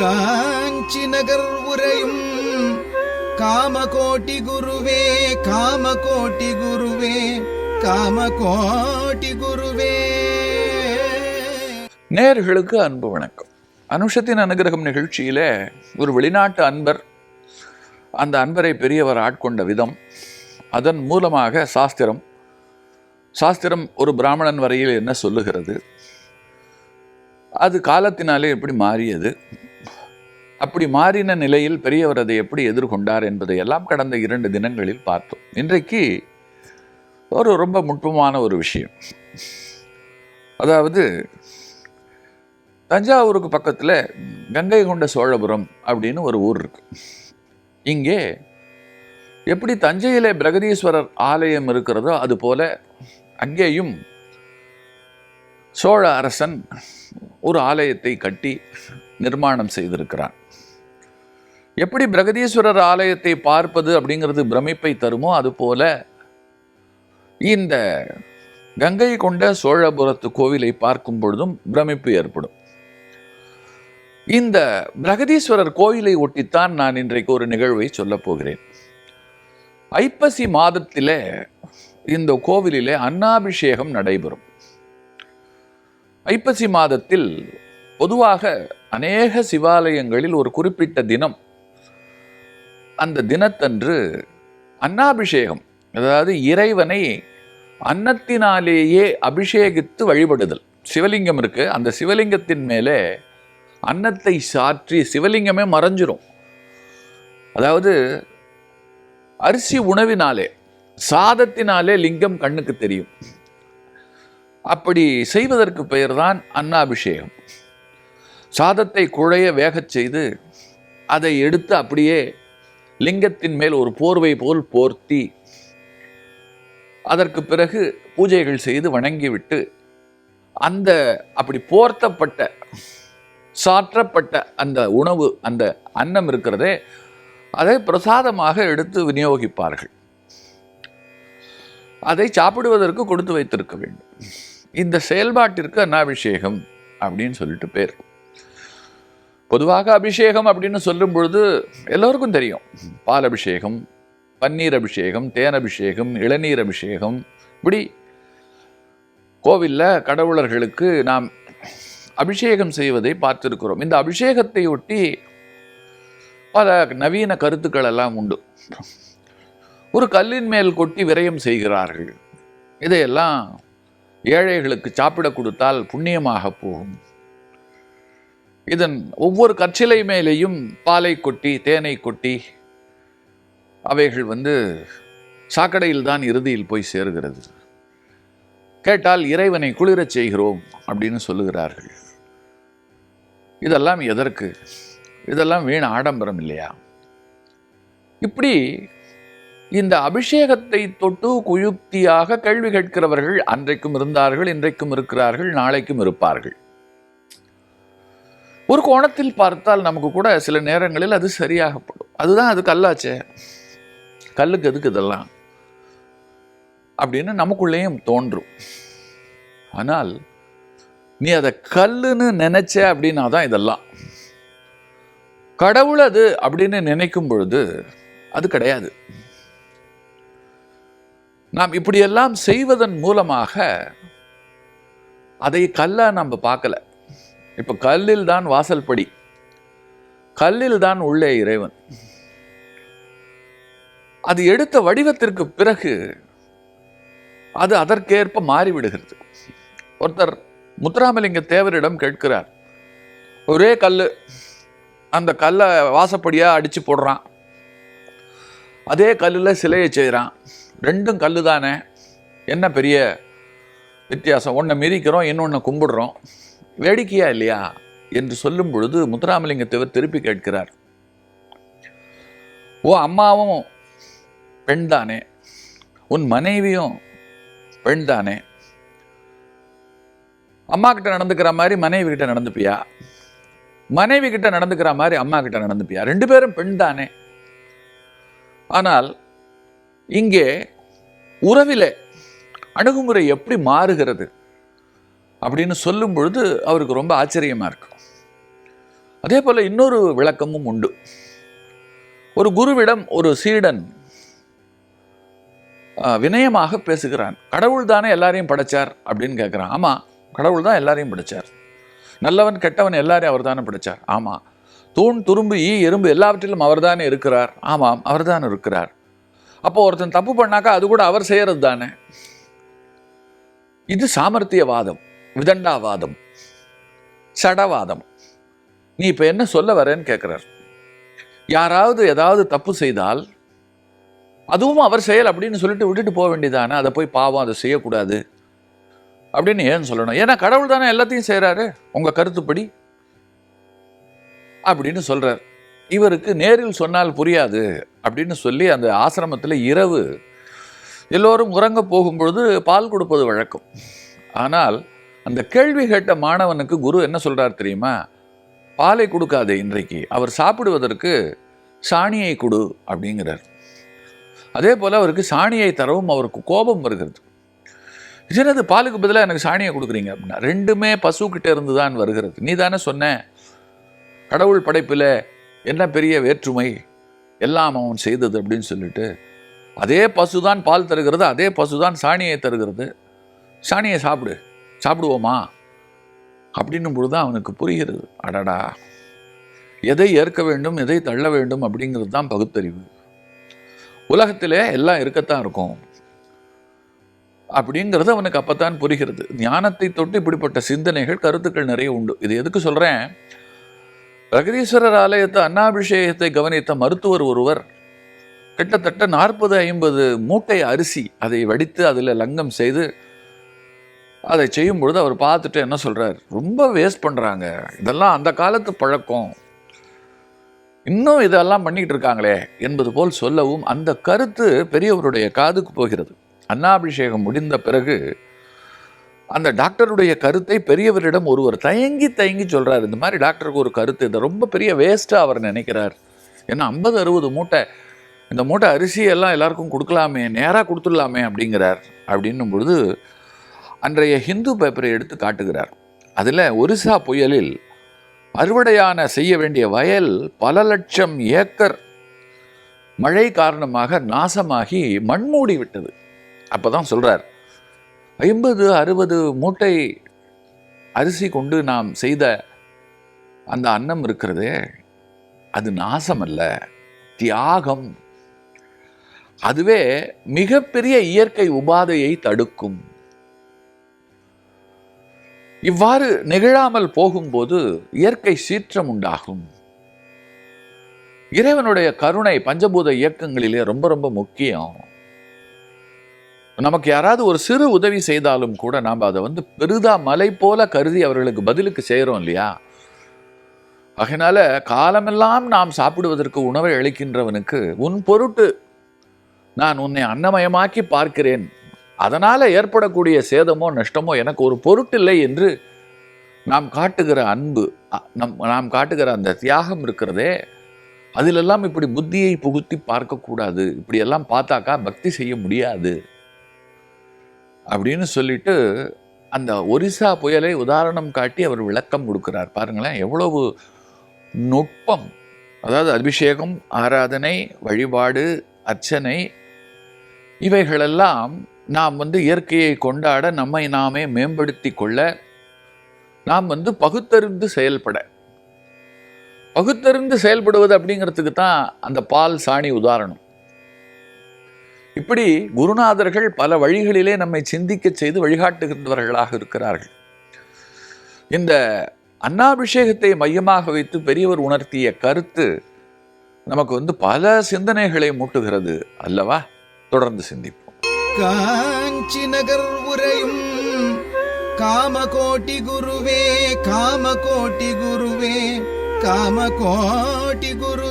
காஞ்சி நகர் உரையும் காமகோட்டி குருவே காமகோட்டி குருவே காமகோட்டி குருவே. நேர்களுக்கு அன்பு வணக்கம். அனுஷத்தின் அனுகிரகம் நிகழ்ச்சியில் ஒரு வெளிநாட்டு அன்பர் அந்த அன்பரை பெரியவர் ஆட்கொண்ட விதம் அதன் மூலமாக சாஸ்திரம் சாஸ்திரம் ஒரு பிராமணன் வரையில் என்ன சொல்லுகிறது? அது காலத்தினாலே எப்படி மாறியது? அப்படி மாறின நிலையில் பெரியவர் அதை எப்படி எதிர்கொண்டார் என்பதை எல்லாம் கடந்த இரண்டு தினங்களில் பார்த்தோம். இன்றைக்கு ஒரு ரொம்ப நுட்பமான ஒரு விஷயம். அதாவது தஞ்சாவூருக்கு பக்கத்தில் கங்கை கொண்ட சோழபுரம் அப்படின்னு ஒரு ஊர் இருக்கு. இங்கே எப்படி தஞ்சையிலே பிரகதீஸ்வரர் ஆலயம் இருக்கிறதோ அதுபோல அங்கேயும் சோழ அரசன் ஒரு ஆலயத்தை கட்டி நிர்மாணம் செய்திருக்கிறான். எப்படி பிரகதீஸ்வரர் ஆலயத்தை பார்ப்பது அப்படிங்கிறது பிரமிப்பை தருமோ அதுபோல இந்த கங்கை கொண்ட சோழபுரத்து கோவிலை பார்க்கும் பொழுதும் பிரமிப்பு ஏற்படும். இந்த பிரகதீஸ்வரர் கோயிலை ஒட்டித்தான் நான் இன்றைக்கு ஒரு நிகழ்வை சொல்லப் போகிறேன். ஐப்பசி மாதத்திலே இந்த கோவிலிலே அன்னாபிஷேகம் நடைபெறும். ஐப்பசி மாதத்தில் பொதுவாக அநேக சிவாலயங்களில் ஒரு குறிப்பிட்ட தினம் அந்த தினத்தன்று அன்னாபிஷேகம் அதாவது இறைவனை அன்னத்தினாலேயே அபிஷேகித்து வழிபடுதல். சிவலிங்கம் இருக்கு. அந்த சிவலிங்கத்தின் மேலே அன்னத்தை சாற்றி சிவலிங்கமே மறைஞ்சிரும். அதாவது அரிசி உணவினாலே சாதத்தினாலே லிங்கம் கண்ணுக்கு தெரியும். அப்படி செய்வதற்கு பெயர்தான் அன்னாபிஷேகம். சாதத்தை குழைய வேகச் செய்து அதை எடுத்து அப்படியே லிங்கத்தின் மேல் ஒரு போர்வை போல் போர்த்தி அதற்கு பிறகு பூஜைகள் செய்து வணங்கிவிட்டு அந்த அப்படி போர்த்தப்பட்ட சாற்றப்பட்ட அந்த உணவு அந்த அன்னம் இருக்கிறதே அதை பிரசாதமாக எடுத்து விநியோகிப்பார்கள். அதை சாப்பிடுவதற்கு கொடுத்து வைத்திருக்க வேண்டும். இந்த செயல்பாட்டிற்கு அன்னாபிஷேகம் அப்படின்னு சொல்லிட்டு பேர். பொதுவாக அபிஷேகம் அப்படின்னு சொல்லும் பொழுது எல்லோருக்கும் தெரியும். பால் அபிஷேகம் பன்னீர் அபிஷேகம் தேன் அபிஷேகம் இளநீர் அபிஷேகம். இப்படி கோவிலில் கடவுளர்களுக்கு நாம் அபிஷேகம் செய்வதை பார்த்திருக்கிறோம். இந்த அபிஷேகத்தை ஒட்டி பல நவீன கருத்துக்கள் எல்லாம் உண்டு. ஒரு கல்லின் மேல் கொட்டி விரயம் செய்கிறார்கள். இதையெல்லாம் ஏழைகளுக்கு சாப்பிட கொடுத்தால் புண்ணியமாக போகும். இதன் ஒவ்வொரு கற்சிலை மேலேயும் பாலை கொட்டி தேனை கொட்டி அவைகள் வந்து சாக்கடையில் தான் இறுதியில் போய் சேருகிறது. கேட்டால் இறைவனை குளிரச் செய்கிறோம் அப்படின்னு சொல்லுகிறார்கள். இதெல்லாம் எதற்கு? இதெல்லாம் வீண் ஆடம்பரம் இல்லையா? இப்படி இந்த அபிஷேகத்தை தொட்டு குயுக்தியாக கேள்வி கேட்கிறவர்கள் அன்றைக்கும் இருந்தார்கள் இன்றைக்கும் இருக்கிறார்கள் நாளைக்கும் இருப்பார்கள். ஒரு கோணத்தில் பார்த்தால் நமக்கு கூட சில நேரங்களில் அது சரியாகப்படும். அதுதான் அது கல்லாச்சே கல்லுக்கு எதுக்கு இதெல்லாம்? அப்படின்னு நமக்குள்ளேயும் தோன்றும். ஆனால் நீ அதை கல்லுன்னு நினைச்ச அப்படின்னா தான் இதெல்லாம். கடவுள் அது அப்படின்னு நினைக்கும் பொழுது அது கிடையாது. நாம் இப்படியெல்லாம் செய்வதன் மூலமாக அதை கல்லாக நம்ம பார்க்கல. இப்போ கல்லில் தான் வாசல் படி. கல்லில் தான் உள்ளே இறைவன். அது எடுத்த வடிவத்திற்கு பிறகு அது அதற்கேற்ப மாறிவிடுகிறது. ஒருத்தர் முத்துராமலிங்க தேவரிடம் கேட்கிறார் ஒரே கல் அந்த கல்லை வாசப்படியாக அடித்து போடுறான். அதே கல்லில் சிலையை செய்கிறான் ரெண்டும் கல் தானே என்ன பெரிய வித்தியாசம்? ஒன்றை மிதிக்கிறோம் இன்னொன்று கும்பிடுறோம். வேடிக்கையா இல்லையா? என்று சொல்லும் பொழுது முத்துராமலிங்க தேவர் திருப்பி கேட்கிறார். ஓ அம்மாவும் பெண் தானே உன் மனைவியும் பெண் தானே அம்மா கிட்ட நடந்துக்கிற மாதிரி மனைவி கிட்ட நடந்துப்பியா? மனைவி கிட்ட நடந்துக்கிற மாதிரி அம்மா கிட்ட நடந்துப்பியா? ரெண்டு பேரும் பெண் தானே ஆனால் இங்கே உறவிலே அணுகுமுறை எப்படி மாறுகிறது அப்படின்னு சொல்லும் பொழுது அவருக்கு ரொம்ப ஆச்சரியமா இருக்கும் அதே போல் இன்னொரு விளக்கமும் உண்டு. ஒரு குருவிடம் ஒரு சீடன் வினயமாக பேசுகிறான். கடவுள் தானே எல்லாரையும் படைச்சார் அப்படின்னு கேட்குறான் ஆமாம் கடவுள் தான் எல்லாரையும் படைச்சார். நல்லவன் கெட்டவன் எல்லாரையும் அவர் தானே படைச்சார். ஆமாம் தூண் துரும்பு ஈ எறும்பு எல்லாவற்றிலும் அவர் தானே இருக்கிறார். ஆமாம் அவர் தான் இருக்கிறார். அப்போ ஒருத்தன் தப்பு பண்ணாக்கா அது கூட அவர் செய்யறது தானே? இது சாமர்த்தியவாதம் விதண்டாவாதம் சடவாதம். நீ இப்போ என்ன சொல்ல வரேன்னு கேட்குறார் யாராவது ஏதாவது தப்பு செய்தால் அதுவும் அவர் செயல் அப்படின்னு சொல்லிட்டு விட்டுட்டு போக வேண்டியதானே? அதை போய் பாவம் அதை செய்யக்கூடாது அப்படின்னு ஏன் சொல்லணும்? ஏன்னா கடவுள் தானே எல்லாத்தையும் செய்கிறாரு உங்கள் கருத்துப்படி அப்படின்னு சொல்கிறார் இவருக்கு நேரில் சொன்னால் புரியாது அப்படின்னு சொல்லி அந்த ஆசிரமத்தில் இரவு எல்லோரும் உறங்க போகும்பொழுது பால் கொடுப்பது வழக்கம். ஆனால் அந்த கேள்வி கேட்ட மாணவனுக்கு குரு என்ன சொல்கிறார் தெரியுமா? பாலை கொடுக்காதே இன்றைக்கு அவர் சாப்பிடுவதற்கு சாணியை கொடு அப்படிங்கிறார். அதே போல் அவருக்கு சாணியை தரவும் அவருக்கு கோபம் வருகிறது. என்னது பாலுக்கு பதிலாக எனக்கு சாணியை கொடுக்குறீங்க அப்படின்னா ரெண்டுமே பசுக்கிட்ட இருந்து தான் வருகிறது. நீ தானே சொன்ன கடவுள் படைப்பில் என்ன பெரிய வேற்றுமை? எல்லாம் அவன் செய்தது அப்படின்னு சொல்லிட்டு அதே பசுதான் பால் தருகிறது அதே பசுதான் சாணியை தருகிறது. சாணியை சாப்பிடு சாப்பிடுவோமா? அப்படின்னும் பொழுது அவனுக்கு புரிகிறது. அடடா. எதை ஏற்க வேண்டும் எதை தள்ள வேண்டும் அப்படிங்கிறது தான் பகுத்தறிவு. உலகத்திலே எல்லாம் இருக்கத்தான் இருக்கும். அப்படிங்கிறது அவனுக்கு அப்பத்தான் புரிகிறது. ஞானத்தை தொட்டு இப்படிப்பட்ட சிந்தனைகள் கருத்துக்கள் நிறைய உண்டு. இது எதுக்கு சொல்றேன்? பிரகதீஸ்வரர் ஆலயத்தை அன்னாபிஷேகத்தை கவனித்த மருத்துவர் ஒருவர் கிட்டத்தட்ட நாற்பது ஐம்பது மூட்டை அரிசி அதை வடித்து அதில் லங்கம் செய்து அதை செய்யும் பொழுது அவர் பார்த்துட்டு என்ன சொல்கிறார் ரொம்ப வேஸ்ட் பண்ணுறாங்க இதெல்லாம் அந்த காலத்து பழக்கம். இன்னும் இதெல்லாம் பண்ணிக்கிட்டு இருக்காங்களே என்பது போல் சொல்லவும் அந்த கருத்து பெரியவருடைய காதுக்கு போகிறது. அன்னாபிஷேகம் முடிந்த பிறகு அந்த டாக்டருடைய கருத்தை பெரியவரிடம் ஒருவர் தயங்கி தயங்கி சொல்கிறார் இந்த மாதிரி டாக்டருக்கு ஒரு கருத்து இதை ரொம்ப பெரிய வேஸ்ட்டாக அவர் நினைக்கிறார். ஏன்னா ஐம்பது அறுபது மூட்டை இந்த மூட்டை அரிசி எல்லாம் எல்லாருக்கும் கொடுக்கலாமே நேராக கொடுத்துடலாமே அப்படிங்கிறார். அப்படின்னும் பொழுது அன்றைய ஹிந்து பேப்பரை எடுத்து காட்டுகிறார். அதில் ஒரிசா புயலில் அறுவடையான செய்ய வேண்டிய வயல் பல லட்சம் ஏக்கர் மழை காரணமாக நாசமாகி மண்மூடி விட்டது அப்போ தான் சொல்கிறார் ஐம்பது அறுபது மூட்டை அரிசி கொண்டு நாம் செய்த அந்த அன்னம் இருக்கிறதே அது நாசம் அல்ல தியாகம். அதுவே மிகப்பெரிய இயற்கை உபாதையை தடுக்கும். இவ்வாறு நிகழாமல் போகும்போது இயற்கை சீற்றம் உண்டாகும். இறைவனுடைய கருணை பஞ்சபூத இயக்கங்களிலே ரொம்ப ரொம்ப முக்கியம். நமக்கு யாராவது ஒரு சிறு உதவி செய்தாலும் கூட நாம் அதை வந்து பெரிதா மலை போல கருதி அவர்களுக்கு பதிலுக்கு செய்கிறோம் இல்லையா? அதனால காலமெல்லாம் நாம் சாப்பிடுவதற்கு உணவை அளிக்கின்றவனுக்கு உன் பொருட்டு நான் உன்னை அன்னமயமாக்கி பார்க்கிறேன். அதனால் ஏற்படக்கூடிய சேதமோ நஷ்டமோ எனக்கு ஒரு பொருட்டில்லை என்று நாம் காட்டுகிற அன்பு நம் நாம் காட்டுகிற அந்த தியாகம் இருக்கிறதே அதிலெல்லாம் இப்படி புத்தியை புகுத்தி பார்க்கக்கூடாது. இப்படியெல்லாம் பார்த்தாக்கா பக்தி செய்ய முடியாது. அப்படின்னு சொல்லிட்டு அந்த ஒரிசா புயலை உதாரணம் காட்டி அவர் விளக்கம் கொடுக்கிறார். பாருங்களேன் எவ்வளவு நுட்பம் அதாவது அபிஷேகம் ஆராதனை வழிபாடு அர்ச்சனை இவைகளெல்லாம் நாம் வந்து இயற்கையை கொண்டாட நம்மை நாமே மேம்படுத்தி கொள்ள நாம் வந்து பகுத்தறிந்து செயல்பட. பகுத்தறிந்து செயல்படுவது அப்படிங்கிறதுக்கு தான் அந்த பால் சாணி உதாரணம். இப்படி குருநாதர்கள் பல வழிகளிலே நம்மை சிந்திக்க செய்து வழிகாட்டுகின்றவர்களாக இருக்கிறார்கள். இந்த அன்னாபிஷேகத்தை மையமாக வைத்து பெரியவர் உணர்த்திய கருத்து நமக்கு வந்து பல சிந்தனைகளை மூட்டுகிறது அல்லவா? தொடர்ந்து சிந்திப்போம். காஞ்சி நகர் உரையும் காமகோட்டி குருவே காமகோட்டி குருவே காமகோட்டி குரு